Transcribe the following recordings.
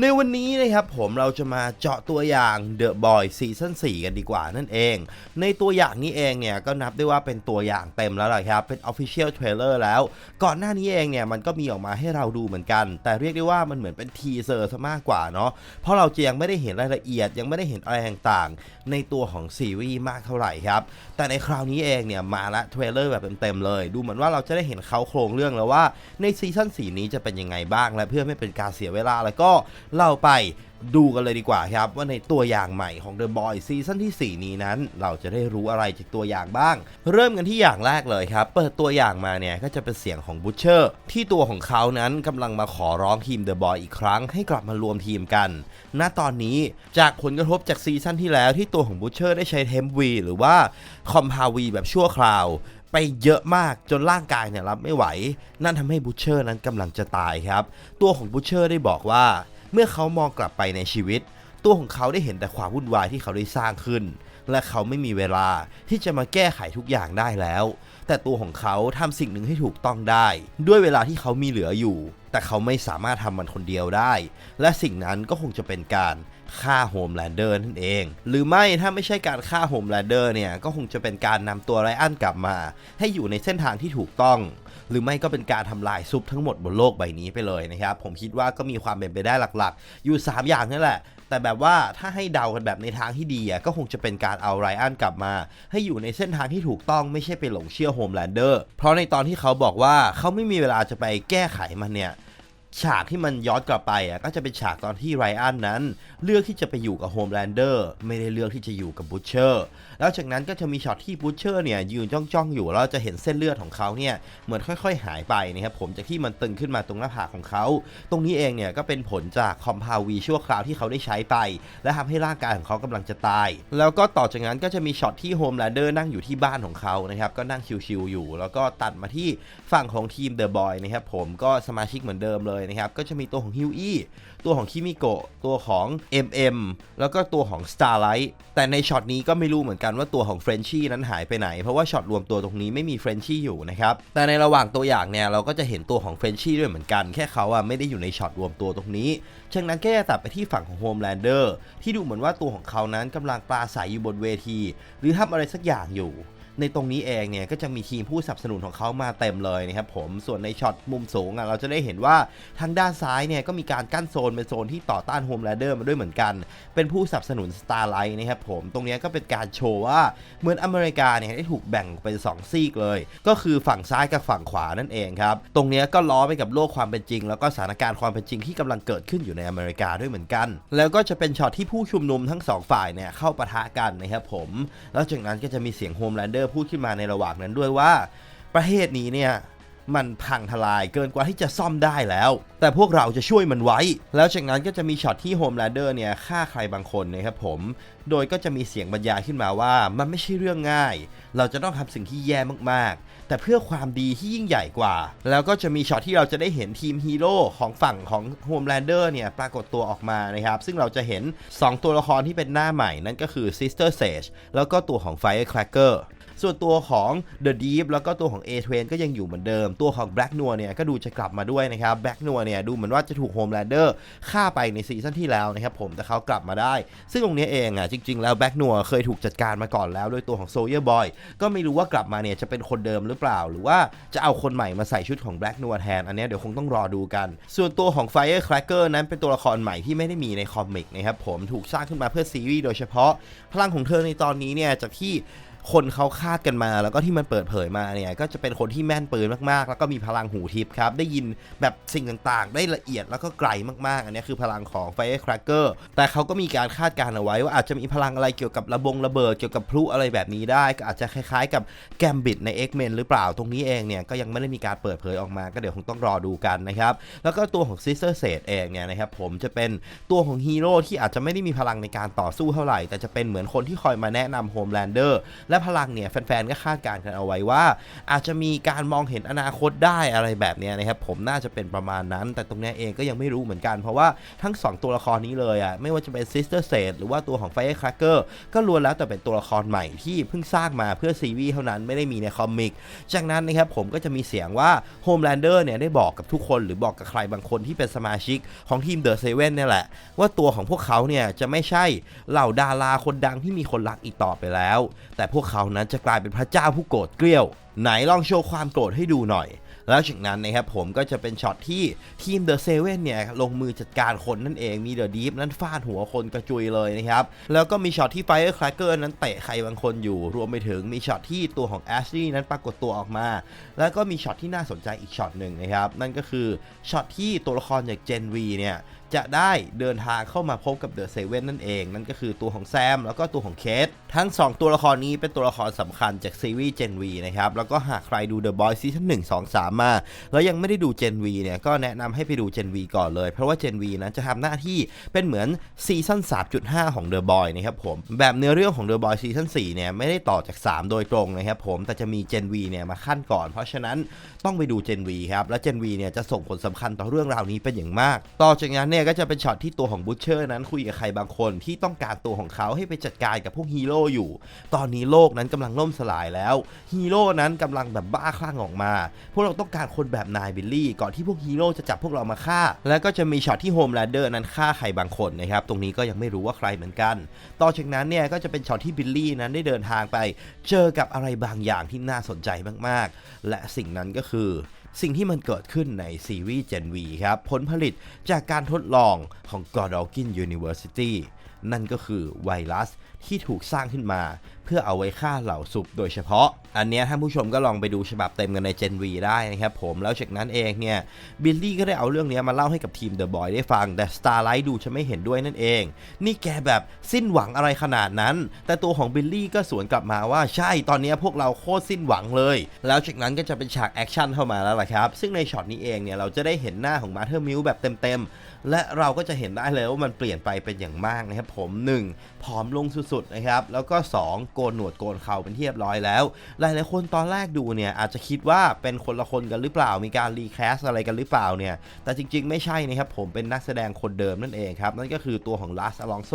ในวันนี้นะครับผมเราจะมาเจาะตัวอย่าง The Boy Season 4กันดีกว่านั่นเอง ในตัวอย่างนี้เองเนี่ยก็นับได้ว่าเป็นตัวอย่างเต็มแล้วแหละครับ เป็น Official Trailer แล้ว ก่อนหน้านี้เองเนี่ยมันก็มีออกมาให้เราดูเหมือนกัน แต่เรียกได้ว่ามันเหมือนเป็นทีเซอร์ซะมากกว่าเนาะเพราะเราจะยังไม่ได้เห็นรายละเอียด ยังไม่ได้เห็นอะไรต่างๆในตัวของซีรีส์มากเท่าไหร่ครับแต่ในคราวนี้เองเนี่ยมาละเทรลเลอร์แบบเต็มๆเลย ดูเหมือนว่าเราจะได้เห็นเขาโครงเรื่องแล้วว่าในซีซั่น4นี้จะเป็นยังไงบ้างและเพื่อไม่เป็นการเสียเวลาแล้วก็ เราไปดูกันเลยดีกว่าครับ ว่าในตัวอย่างใหม่ของ The Boy ซีซั่นที่ 4 นี้นั้น เราจะได้รู้อะไรจากตัวอย่างบ้าง เริ่มกันที่อย่างแรกเลยครับ เปิดตัวอย่างมาเนี่ย ก็จะเป็นเสียงของบูชเชอร์ที่ตัวของเขานั้นกำลังมาขอร้องทีม The Boy อีกครั้งให้กลับมารวมทีมกัน ณตอนนี้จากผลกระทบจากซีซั่นที่แล้วที่ตัวของบูชเชอร์ได้ใช้เทมวีหรือว่าคอมพาวีแบบชั่วคราวไปเยอะมากจนร่างกายเนี่ยรับไม่ไหว นั่นทำให้บูชเชอร์นั้นกำลังจะตายครับ ตัวของบูชเชอร์ได้บอกว่า เมื่อเขามองกลับไปในชีวิต ตัวของเขาได้เห็นแต่ความวุ่นวายที่เขาได้สร้างขึ้น และเขาไม่มีเวลาที่จะมาแก้ไขทุกอย่างได้แล้ว แต่ตัวของเขาทำสิ่งหนึ่งให้ถูกต้องได้ ด้วยเวลาที่เขามีเหลืออยู่ แต่เขาไม่สามารถทำมันคนเดียวได้ และสิ่งนั้นก็คงจะเป็นการฆ่าโฮมแลนเดอร์นั่นเอง หรือไม่ถ้าไม่ใช่การฆ่าโฮมแลนเดอร์เนี่ย ก็คงจะเป็นการนำตัวไรอันกลับมา ให้อยู่ในเส้นทางที่ถูกต้อง หรือไม่ก็เป็นการทำลายซุปทั้งหมดบนโลกใบนี้ไปเลยนะครับ ผมคิดว่าก็มีความเป็นไปได้หลักๆ อยู่ 3 อย่างนั่นแหละ แต่แบบว่าถ้าให้เดากันแบบในทางที่ดีอะก็คงจะเป็นการเอาไรอันกลับมา ให้อยู่ในเส้นทางที่ถูกต้องไม่ใช่ไปหลงเชื่อโฮมแลนเดอร์เพราะในตอนที่เขาบอกว่าเขาไม่มีเวลาจะไปแก้ไขมันเนี่ยฉากที่มันย้อนกลับไปอะก็จะเป็นฉากตอนที่ไรอันนั้น เลือกที่จะไปอยู่กับโฮมแลนเดอร์ไม่ได้เลือกที่จะอยู่กับบูชเชอร์ แล้วจากนั้นก็จะมีช็อตที่บูชเชอร์เนี่ยยืนจ้องๆอยู่แล้วจะเห็นเส้นเลือดของเขาเนี่ยเหมือนค่อย ๆ หายไปนะครับผมจากที่มันตึงขึ้นมาตรงหน้าผากของเขา ตรงนี้เองเนี่ยก็เป็นผลจากคอมพาวีชั่วคราวที่เขาได้ใช้ไป และทำให้ร่างกายของเขากำลังจะตาย แล้วก็ต่อจากนั้นก็จะมีช็อตที่โฮมแลนเดอร์นั่งอยู่ที่บ้านของเขานะครับก็นั่งชิวๆอยู่ แล้วก็ตัดมาที่ฝั่งของทีมเดอะบอยนะครับผมก็สมาชิกเหมือนเดิมเลยนะครับก็จะมีตัวของฮิวอี้ตัวของคิมิโกะตัวของ MM แล้วก็ตัวของ Starlight แต่ในช็อตนี้ก็ไม่รู้เหมือนกันว่าตัวของเฟรนชี่นั้นหายไปไหน เพราะว่าช็อตรวมตัวตรงนี้ไม่มีเฟรนชี่อยู่นะครับแต่ในระหว่างตัวอย่างเนี่ยเราก็จะเห็นตัวของเฟรนชี่ด้วยเหมือนกัน แค่เขาอะไม่ได้อยู่ในช็อตรวมตัวตรงนี้ฉะนั้นก็จะตัดไปที่ฝั่งของโฮมแลนเดอร์ที่ดูเหมือนว่าตัวของเขานั้นกำลังปลาใสยอยู่บนเวที หรือทำอะไรสักอย่างอยู่ ในตรงนี้เองเนี่ยก็จะมีทีมผู้สนับสนุนของเขามาเต็มเลยนะครับผมส่วนในช็อตมุมสูงอะเราจะได้เห็นว่าทางด้านซ้ายเนี่ยก็มีการกั้นโซนเป็นโซนที่ต่อต้านโฮมแลเดอร์มาด้วยเหมือนกัน เป็นผู้สนับสนุน Starlight นะครับผมตรงนี้ก็เป็นการโชว์ว่าเหมือนอเมริกาเนี่ยได้ถูกแบ่งเป็น 2 ซีกเลย ก็คือฝั่งซ้ายกับฝั่งขวานั่นเองครับตรงนี้ก็ล้อไปกับโลกความเป็นจริง แล้วก็สถานการณ์ความเป็นจริงที่กำลังเกิดขึ้นอยู่ในอเมริกาด้วยเหมือนกัน แล้วก็จะเป็นช็อตที่ผู้ชุมนุมทั้งสองฝ่ายเนี่ยเข้าปะทะกันนะครับผมแล้วจากนั้นก็จะมีเสียงโฮมแลนเดอร์พูดขึ้นมาในระหว่างนั้นด้วยว่า ประเทศนี้เนี่ยมันพังทลายเกินกว่าที่จะซ่อมได้แล้ว แต่พวกเราจะช่วยมันไว้ แล้วจากนั้นก็จะมีช็อตที่โฮมแลนเดอร์เนี่ยฆ่าใครบางคนนะครับผม โดยก็จะมีเสียงบรรยายขึ้นมาว่ามันไม่ใช่เรื่องง่าย เราจะต้องทำสิ่งที่แย่มากๆ แต่เพื่อความดีที่ยิ่งใหญ่กว่า แล้วก็จะมีช็อตที่เราจะได้เห็นทีมฮีโร่ของฝั่งของโฮมแลนเดอร์เนี่ยปรากฏตัวออกมานะครับ ซึ่งเราจะเห็น 2 ตัวละครที่เป็นหน้าใหม่นั่นก็คือ Sister Sage แล้วก็ตัวของ Firecracker ส่วนตัวของ The Deep แล้วก็ตัวของ A Train ก็ยังอยู่เหมือนเดิม ตัวของ Black n o เนี่ยก็ดูจะกลับมาด้วยนะครับ Black n o เนี่ยดูเหมือนว่าจะถูก Homelander ฆ่าไปในซีซั่นที่แล้วนะครับผมแต่เขากลับมาได้ ซึ่งตรงนี้เองอะจริง ๆ แล้ว Black n o เคยถูกจัดการมาก่อนแล้ว โดยตัวของ Soldier Boy ก็ไม่รู้ว่ากลับมาเนี่ยจะเป็นคนเดิมหรือเปล่า หรือว่าจะเอาคนใหม่มาใส่ชุดของ Black n o แทนอันนี้เดี๋ยวคงต้องรอดูกัน ส่วนตัวของ Firecracker นั้นเป็นตัวละครใหม่ที่ไม่ได้มีในคอมิกนะครับผมถูกสร้างขึ้นมาเพื่อซีรีส์โดยเฉพาะพลังของเธอในตอนนี้เนี่ยจากที่ คนเขาคาดกันมา แล้วก็ที่มันเปิดเผยมาเนี่ยก็จะเป็นคนที่แม่นปืนมากๆ แล้วก็มีพลังหูทิพย์ครับ ได้ยินแบบสิ่งต่างๆ ได้ละเอียดแล้วก็ไกลมากๆ อันนี้คือพลังของ Firecracker แต่เขาก็มีการคาดการณ์เอาไว้ว่าอาจจะมีพลังอะไรเกี่ยวกับระบงระเบิดเกี่ยวกับพลุอะไรแบบนี้ได้ ก็อาจจะคล้ายๆ กับแกมบิดใน X-Men หรือเปล่าตรงนี้เองเนี่ยก็ยังไม่ได้มีการเปิดเผยออกมาก็เดี๋ยวคงต้องรอดูกันนะครับแล้วก็ตัวของ Sister Sage เองเนี่ยนะครับผมจะเป็นตัวของฮีโร่ที่อาจจะไม่ได้มีพลังในการต่อสู้เท่าไหร่ แต่จะเป็นเหมือนคนที่คอยมาแนะนำ Homelander แลและพลังเนี่ยแฟนๆก็คาดการณ์กันเอาไว้ว่า อาจจะมีการมองเห็นอนาคตได้อะไรแบบเนี้ยนะครับผมน่าจะเป็นประมาณนั้น แต่ตรงนี้เองก็ยังไม่รู้เหมือนกัน เพราะว่าทั้ง 2 ตัวละครนี้เลยอะไม่ว่าจะเป็น Sister s a d หรือว่าตัวของ Firecracker ก็ล้วนแล้วแต่เป็นตัวละครใหม่ที่เพิ่งสร้างมาเพื่อซีรีส์เท่านั้นไม่ได้มีในคอมิกจากนั้นนะครับผมก็จะมีเสียงว่า Homelander เนี่ยได้บอกกับทุกคนหรือบอกกับใครบางคนที่เป็นสมาชิกของทีม The Seven เนี่ยแหละ ว่าตัวของพวกเขาเนี่ยจะไม่ใช่เหล่าดาราคนดังที่มีคนรักอีกต่อไปแล้ว แต่พวกเขานั้นจะกลายเป็นพระเจ้าผู้โกรธเกลี้ยว ไหนลองโชว์ความโกรธให้ดูหน่อย แล้วจากนั้นนะครับผมก็จะเป็นช็อตที่ทีม The Seven เนี่ยลงมือจัดการคนนั่นเองมี The Deep นั้นฟาดหัวคนกระจุยเลยนะครับแล้วก็มีช็อตที่ Firecracker นั้นเตะใครบางคนอยู่ รวมไปถึงมีช็อตที่ตัวของ Ashley นั้นปรากฏตัวออกมา แล้วก็มีช็อตที่น่าสนใจอีกช็อตหนึ่งนะครับนั่นก็คือช็อตที่ตัวละครจาก Gen V เนี่ย จะได้เดินทางเข้ามาพบกับเดอะเซเว่นนั่นเอง นั่นก็คือตัวของแซม แล้วก็ตัวของเคสทั้ง 2 ตัวละครนี้เป็นตัวละครสำคัญจากซีรีส์ Gen V นะครับ แล้วก็หากใครดู The Boys ซีซั่น1 2 3 มา แล้วยังไม่ได้ดู Gen V เนี่ย ก็แนะนำให้ไปดู Gen V ก่อนเลย เพราะว่า Gen V นั้นจะทำหน้าที่เป็นเหมือนซีซั่น3.5 ของ The Boy นะครับผม แบบเนื้อเรื่องของ The Boy ซีซั่น4เนี่ยไม่ได้ต่อจาก 3 โดยตรงนะครับผม แต่จะมี Gen V เนี่ยมาขั้นก่อน เพราะฉะนั้นต้องไปดู Gen V ครับ และ Gen V เนี่ยจะส่งผลสำคัญต่อเรื่องราวนี้เป็นอย่างมาก ต่อจากนั้นเนี่ยก็จะเป็นช็อตที่ตัวของบูชเชอร์นั้นคุยกับใครบางคนที่ต้องการตัวของเขาให้ไปจัดการกับพวกฮีโร่อยู่ ตอนนี้โลกนั้นกำลังล่มสลายแล้ว ฮีโร่นั้นกำลังแบบบ้าคลั่งออกมา พวกเราต้องการคนแบบนายบิลลี่ ก่อนที่พวกฮีโร่จะจับพวกเรามาฆ่า แล้วก็จะมีช็อตที่โฮมแลนเดอร์นั้นฆ่าใครบางคนนะครับ ตรงนี้ก็ยังไม่รู้ว่าใครเหมือนกัน ต่อจากนั้นเนี่ยก็จะเป็นช็อตที่บิลลี่นั้นได้เดินทางไป เจอกับอะไรบางอย่างที่น่าสนใจมากๆ และสิ่งนั้นก็คือ สิ่งที่มันเกิดขึ้นในซีรีส์ Gen V ครับ ผลผลิตจากการทดลองของ Godalkin University นั่นก็คือไวรัสที่ถูกสร้างขึ้นมาเพื่อเอาไว้ฆ่าเหล่าซุปโดยเฉพาะ อันนี้ท่านผู้ชมก็ลองไปดูฉบับเต็มกันใน Gen V ได้นะครับผมแล้วจากนั้นเองเนี่ยบิลลี่ก็ได้เอาเรื่องนี้มาเล่าให้กับทีม The Boy ได้ฟัง แต่ Starlight ดูจะไม่เห็นด้วยนั่นเอง นี่แกแบบสิ้นหวังอะไรขนาดนั้น แต่ตัวของบิลลี่ก็สวนกลับมาว่าใช่ตอนนี้พวกเราโคตรสิ้นหวังเลย แล้วจากนั้นก็จะเป็นฉากแอคชั่นเข้ามาแล้วล่ะครับ ซึ่งในช็อตนี้เองเนี่ยเราจะได้เห็นหน้าของมาเธอร์มิวแบบเต็มๆและเราก็จะเห็นได้เลยว่ามันเปลี่ยนไปเป็นอย่างมากนะครับผม 1. ผอมลงสุดๆนะครับแล้วก็ 2. โกนหนวดโกนเข่าเป็นที่เรียบร้อยแล้ว หลายๆคนตอนแรกดูเนี่ยอาจจะคิดว่าเป็นคนละคนกันหรือเปล่า มีการรีแคสอะไรกันหรือเปล่าเนี่ย แต่จริงๆ ไม่ใช่นะครับ ผมเป็นนักแสดงคนเดิมนั่นเองครับ นั่นก็คือตัวของลาสอลองโซ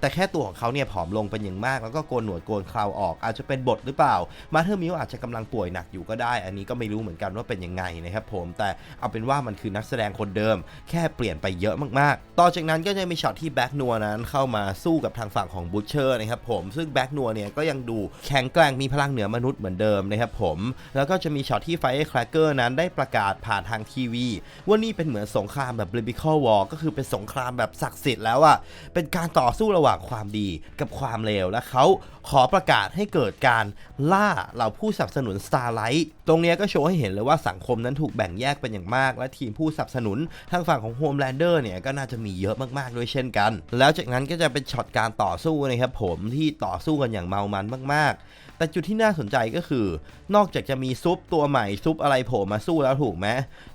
แต่แค่ตัวของเขาเนี่ยผอมลงเป็นอย่างมาก แล้วก็โกนหนวดโกนเคราออก อาจจะเป็นบทหรือเปล่า มาเธอร์มิวอาจจะกำลังป่วยหนักอยู่ก็ได้ อันนี้ก็ไม่รู้เหมือนกันว่าเป็นยังไงนะครับผม แต่เอาเป็นว่ามันคือนักแสดงคนเดิม แค่เปลี่ยนไปเยอะมากๆ ต่อจากนั้นก็จะมีช็อตที่แบ็กนัวนั้นเข้ามาสู้กับทางฝั่งของบูชเชอร์นะครับผม ซึ่งแบ็กนัวเนี่ยก็ยังดูแข็งแกร่งมีพลังเหนือมนุษย์เหมือนเดิมนะครับผม แล้วก็จะมีช็อตที่ไฟแครเกอร์นั้นได้ประกาศผ่านทางทีวีว่านี่เป็นเหมือนสงครามแบบ biblical war ก็คือเป็นสงครามแบบศักดิ์สิทธิ์แล้วอะเป็นการต่อสู้ระหว่างความดีกับความเลวและเขาขอประกาศให้เกิดการล่าเหล่าผู้สนับสนุนสตาร์ไลท์ ตรงนี้ก็โชว์ให้เห็นเลยว่าสังคมนั้นถูกแบ่งแยกเป็นอย่างมาก และทีมผู้สนับสนุนทางฝั่งของโฮมแลนเดอร์เนี่ยก็น่าจะมีเยอะมากๆด้วยเช่นกัน แล้วจากนั้นก็จะเป็นช็อตการต่อสู้นะครับผมที่ต่อสู้กันอย่างเมามันมากๆ แต่จุดที่น่าสนใจก็คือ นอกจากจะมีซุปตัวใหม่ซุปอะไรโผล่มาสู้แล้วถูกไหม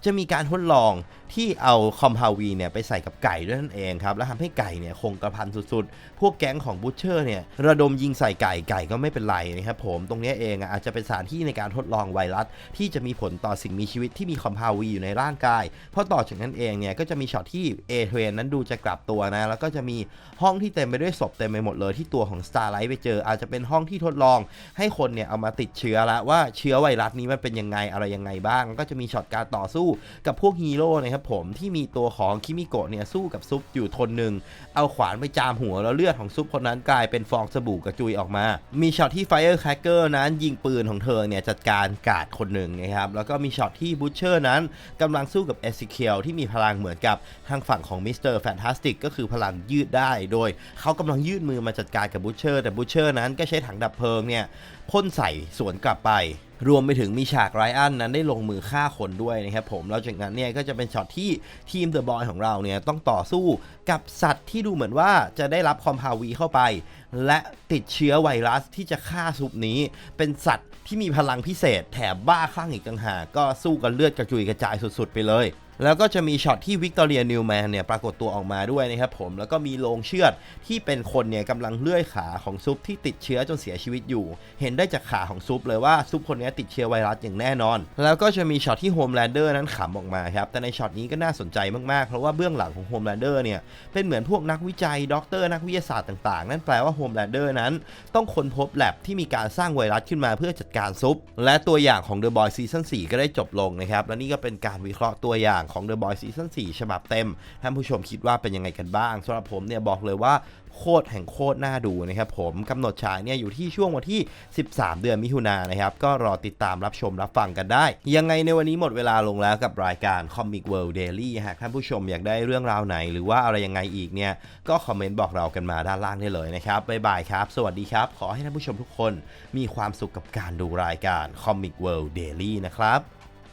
จะมีการทดลองที่เอาคอมพาวีเนี่ยไปใส่กับไก่ด้วยนั่นเองครับ แล้วทำให้ไก่เนี่ยคงกระพันสุดๆ พวกแก๊งของบูชเชอร์เนี่ยระดมยิงใส่ไก่ไก่ก็ไม่เป็นไรนะครับผมตรงนี้เองอาจจะเป็นสถานที่ในการทดลองไวรัส ที่จะมีผลต่อสิ่งมีชีวิตที่มีคอมพาวีอยู่ในร่างกาย เพราะต่อจากนั้นเองเนี่ยก็จะมีช็อตที่เอเทรนนั้นดูจะกลับตัวนะ แล้วก็จะมีห้องที่เต็มไปด้วยศพเต็มไปหมดเลยที่ตัวของ Starlight ไปเจออาจจะเป็นห้องที่ทดลองให้คนเนี่ยเอามาติดเชื้อแล้วว่าเชื้อไวรัสนี้มันเป็นยังไงอะไรยังไงบ้าง ก็จะมีช็อตการต่อสู้กับพวกฮีโร่นะครับผมที่มีตัวของคิมิโกะเนี่ยสู้กับซุปอยู่ทนหนึ่งเอาขวานไปจามหัวแล้วเลือดของซุปคนนั้นกลายเป็นฟองสบู่กระจุยออกมา มีช็อตที่ Firecracker นั้นยิงปืนของเธอเนี่ยจัดการกาดคนหนึ่งนะครับแล้วก็มีช็อตที่บูชเชอร์นั้นกำลังสู้กับเอซิเคียลที่มีพลังเหมือนกับทางฝั่งของมิสเตอร์แฟนตาสติกก็คือพลังยืดได้โดยเขากำลังยื่นมือมาจัดการกับบูชเชอร์แต่บูชเชอร์นั้นก็ใช้ถังดับเพลิงเนี่ยพ่นใส่สวนกลับไป รวมไปถึงมีฉากไรอันนั้นได้ลงมือฆ่าคนด้วยนะครับผมแล้วจากนั้นเนี่ยก็จะเป็นช็อตที่ทีมเดอะบอยของเราเนี่ยต้องต่อสู้กับสัตว์ที่ดูเหมือนว่าจะได้รับคอมพาวีเข้าไป และติดเชื้อไวรัสที่จะฆ่าซุปนี้ เป็นสัตว์ที่มีพลังพิเศษแถมบ้าคลั่งอีกต่างหากก็สู้กันเลือดกระจุยกระจายสุดๆไปเลย แล้วก็จะมีช็อตที่วิกตอเรียนิวแมนเนี่ยปรากฏตัวออกมาด้วยนะครับผมแล้วก็มีโลงเชือดที่เป็นคนเนี่ยกำลังเลื่อยขาของซุปที่ติดเชื้อจนเสียชีวิตอยู่ เห็นได้จากขาของซุปเลยว่าซุปคนนี้ติดเชื้อไวรัสอย่างแน่นอน แล้วก็จะมีช็อตที่โฮมแลนเดอร์นั้นขำออกมาครับแต่ในช็อตนี้ก็น่าสนใจมากๆ เพราะว่าเบื้องหลังของโฮมแลนเดอร์เนี่ยเป็นเหมือนพวกนักวิจัยด็อกเตอร์นักวิทยาศาสตร์ต่างๆ นั่นแปลว่าโฮมแลนเดอร์นั้น ต้องค้นพบแลบที่มีการสร้างไวรัสขึ้นมาเพื่อจัดการซุปและตัวอย่างของ The Boy ซีซั่น4ก็ได้จบลงนะครับและนี่ก็เป็นการวิเคราะห์ตัวอย่างของ The Boy ซีซั่น4ฉบับเต็ม ท่านผู้ชมคิดว่าเป็นยังไงกันบ้างสำหรับผมเนี่ยบอกเลยว่าโคตรแห่งโคตรน่าดูนะครับผมกำหนดฉายเนี่ยอยู่ที่ช่วงวันที่ 13 เดือนมิถุนายนนะครับก็รอติดตามรับชมรับฟังกันได้ ยังไงในวันนี้หมดเวลาลงแล้วกับรายการ Comic World Daily หากท่านผู้ชมอยากได้เรื่องราวไหน หรือว่าอะไรยังไงอีกเนี่ยก็คอมเมนต์บอกเรากันมาด้านล่างได้เลยนะครับบ๊ายบายครับ สวัสดีครับ ขอให้ท่านผู้ชมทุกคนมีความสุขกับการดูรายการ Comic World Daily นะครับ